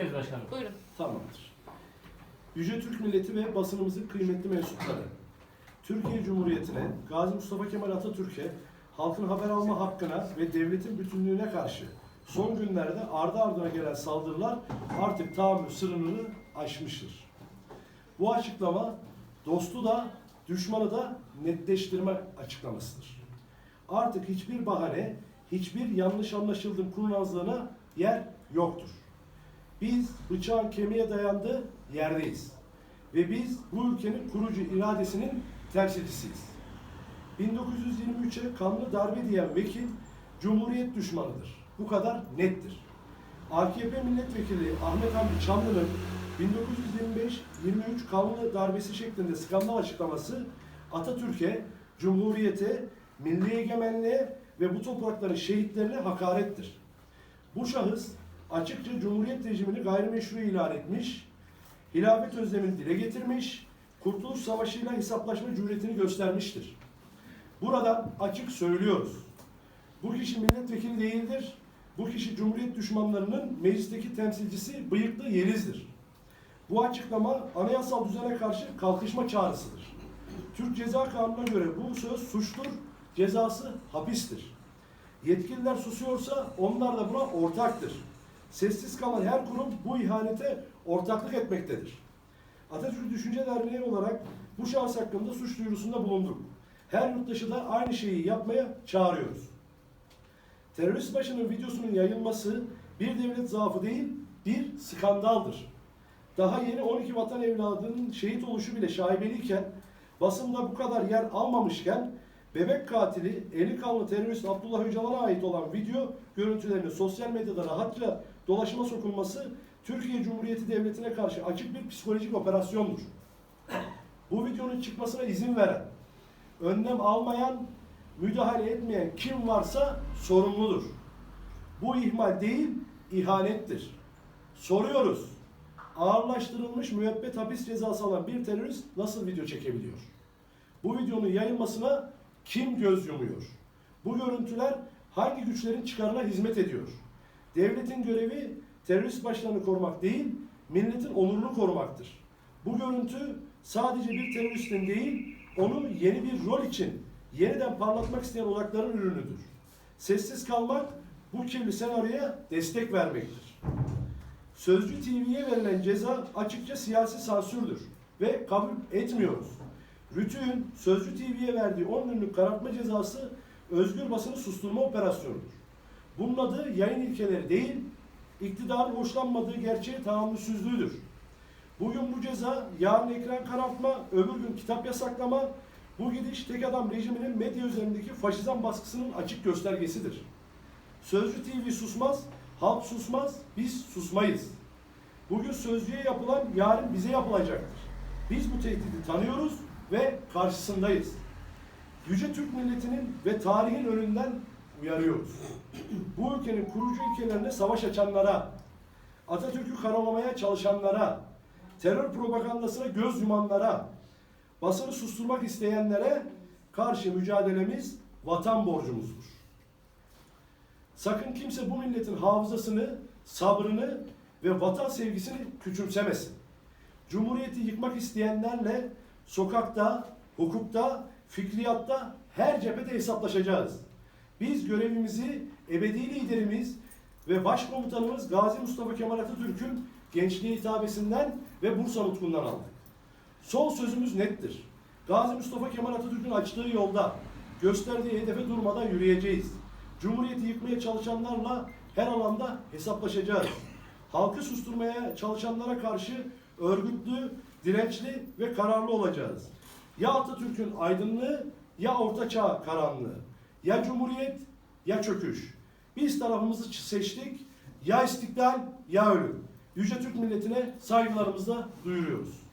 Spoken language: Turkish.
Feyz Başkanım. Buyurun. Tamamdır. Yüce Türk Milleti ve basınımızın kıymetli mensupları, Türkiye Cumhuriyeti'ne, Gazi Mustafa Kemal Atatürk'e, halkın haber alma hakkına ve devletin bütünlüğüne karşı son günlerde ardı ardına gelen saldırılar artık tahammül sınırını aşmıştır. Bu açıklama dostu da düşmanı da netleştirme açıklamasıdır. Artık hiçbir bahane, hiçbir yanlış anlaşıldım kurnazlığına yer yoktur. Biz bıçağın kemiğe dayandığı yerdeyiz. Ve biz bu ülkenin kurucu iradesinin temsilcisiyiz. 1923'e kanlı darbe diyen vekil Cumhuriyet düşmanıdır. Bu kadar nettir. AKP milletvekili Ahmet Hamdi Çamlı'nın 1925-23 kanlı darbesi şeklinde skandal açıklaması Atatürk'e, Cumhuriyete, milli egemenliğe ve bu toprakların şehitlerine hakarettir. Bu şahıs açıkça Cumhuriyet rejimini gayrimeşru ilan etmiş, hilafet özlemini dile getirmiş, Kurtuluş Savaşı'yla hesaplaşma cüretini göstermiştir. Burada açık söylüyoruz. Bu kişi milletvekili değildir. Bu kişi Cumhuriyet düşmanlarının meclisteki temsilcisi bıyıklı Yeliz'dir. Bu açıklama anayasal düzene karşı kalkışma çağrısıdır. Türk Ceza Kanunu'na göre bu söz suçtur, cezası hapistir. Yetkililer susuyorsa onlar da buna ortaktır. Sessiz kalan her kurum bu ihanete ortaklık etmektedir. Atatürk Düşünce Derneği olarak bu şahıs hakkında suç duyurusunda bulunduk. Her yurttaşı da aynı şeyi yapmaya çağırıyoruz. Terörist başının videosunun yayılması bir devlet zaafı değil, bir skandaldır. Daha yeni 12 vatan evladının şehit oluşu bile şaibeliyken, basında bu kadar yer almamışken, bebek katili, eli kanlı terörist Abdullah Öcalan'a ait olan video görüntülerinin sosyal medyada rahatça dolaşıma sokulması, Türkiye Cumhuriyeti Devleti'ne karşı açık bir psikolojik operasyondur. Bu videonun çıkmasına izin veren, önlem almayan, müdahale etmeyen kim varsa sorumludur. Bu ihmal değil, ihanettir. Soruyoruz. Ağırlaştırılmış müebbet hapis cezası alan bir terörist nasıl video çekebiliyor? Bu videonun yayılmasına kim göz yumuyor? Bu görüntüler hangi güçlerin çıkarına hizmet ediyor? Devletin görevi terörist başlarını korumak değil, milletin onurunu korumaktır. Bu görüntü sadece bir teröristin değil, onu yeni bir rol için yeniden parlatmak isteyen odakların ürünüdür. Sessiz kalmak bu kirli senaryoya destek vermektir. Sözcü TV'ye verilen ceza açıkça siyasi sansürdür ve kabul etmiyoruz. Rütü'nün Sözcü TV'ye verdiği 10 günlük karartma cezası özgür basını susturma operasyonudur. Adı yayın ilkeleri değil, iktidarın hoşlanmadığı gerçeğe tahammülsüzlüğüdür. Bugün bu ceza, yarın ekran karartma, öbür gün kitap yasaklama, bu gidiş tek adam rejiminin medya üzerindeki faşizan baskısının açık göstergesidir. Sözcü TV susmaz, halk susmaz, biz susmayız. Bugün sözcüye yapılan yarın bize yapılacaktır. Biz bu tehdidi tanıyoruz ve karşısındayız. Yüce Türk milletinin ve tarihin önünden uyarıyoruz. Bu ülkenin kurucu ilkelerine savaş açanlara, Atatürk'ü karalamaya çalışanlara, terör propagandasına göz yumanlara, basını susturmak isteyenlere karşı mücadelemiz vatan borcumuzdur. Sakın kimse bu milletin hafızasını, sabrını ve vatan sevgisini küçümsemesin. Cumhuriyeti yıkmak isteyenlerle sokakta, hukukta, fikriyatta her cephede hesaplaşacağız. Biz görevimizi ebedi liderimiz ve başkomutanımız Gazi Mustafa Kemal Atatürk'ün gençliğe hitabesinden ve Bursa nutkundan aldık. Son sözümüz nettir. Gazi Mustafa Kemal Atatürk'ün açtığı yolda gösterdiği hedefe durmadan yürüyeceğiz. Cumhuriyeti yıkmaya çalışanlarla her alanda hesaplaşacağız. Halkı susturmaya çalışanlara karşı örgütlü, dirençli ve kararlı olacağız. Ya Atatürk'ün aydınlığı ya Orta Çağ karanlığı. Ya Cumhuriyet ya çöküş. Biz tarafımızı seçtik. Ya istiklal ya ölüm. Yüce Türk milletine saygılarımızla duyuruyoruz.